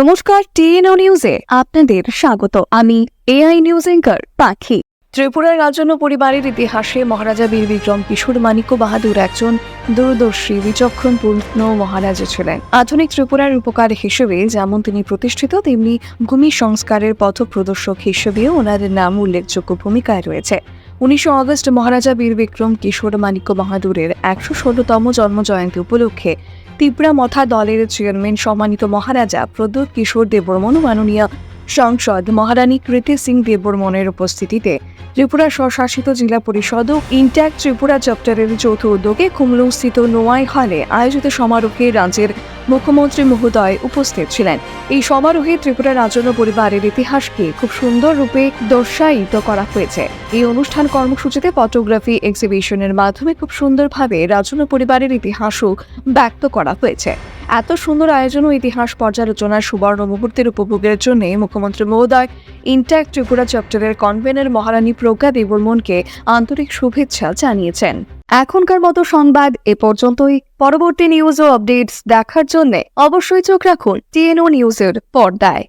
নমস্কার, টিএনও নিউজে আপনাদের স্বাগত। আমি এআই নিউজ এঙ্কার পাখি। ত্রিপুরার রাজন্য পরিবারের ইতিহাসে মহারাজা বীর বিক্রম কিশোর মানিক্য বাহাদুর একজন দূরদর্শী বিচক্ষণ পূর্ণ মহারাজা ছিলেন। আধুনিক ত্রিপুরার উপকার হিসেবে যেমন তিনি প্রতিষ্ঠিত, তেমনি ভূমি সংস্কারের পথ প্রদর্শক হিসেবেও ওনাদের নাম উল্লেখযোগ্য ভূমিকায় রয়েছে। উনিশে অগস্ট মহারাজা বীর বিক্রম কিশোর মানিক্য বাহাদুরের একশো ষোলোতম জন্মজয়ন্তী উপলক্ষে তিপ্রা মথা দলের চেয়ারম্যান সম্মানিত মহারাজা প্রদ্যোৎ কিশোর দেববর্মন মাননীয় সংসদ মহারানী কৃতি সিং দেববর্মনের উপস্থিতিতে ত্রিপুরা স্বশাসিত জেলা পরিষদ ও ইন্ট্যাক্ট ত্রিপুরা চ্যাপ্টারের যৌথ উদ্যোগে কুমলুস্থিত নোয়াই হলে আয়োজিত সমারোহে রাজ্যের মুখ্যমন্ত্রী মহোদয় উপস্থিত ছিলেন। এই সমারোহে ত্রিপুরা রাজন্য পরিবারের ইতিহাসকে খুব সুন্দর রূপে দর্শায়িত করা হয়েছে। এই অনুষ্ঠান কর্মসূচিতে ফটোগ্রাফি এক্সিবিশনের মাধ্যমে খুব সুন্দরভাবে রাজন্য পরিবারের ইতিহাসও ব্যক্ত করা হয়েছে। এত সুন্দর আয়োজন ও ইতিহাস পর্যালোচনার সুবর্ণ মুহূর্তের উপভোগের জন্য মুখ্যমন্ত্রী মহোদয় ইন্ট্যাক্ট ত্রিপুরা চ্যাপ্টারের কনভেনের মহারানী প্রজ্ঞা দেববর্মনকে আন্তরিক শুভেচ্ছা জানিয়েছেন। এখনকার মতো সংবাদ এ পর্যন্তই। পরবর্তী নিউজ ও আপডেটস দেখার জন্য অবশ্যই চোখ রাখুন টিএনও নিউজের পর্দায়।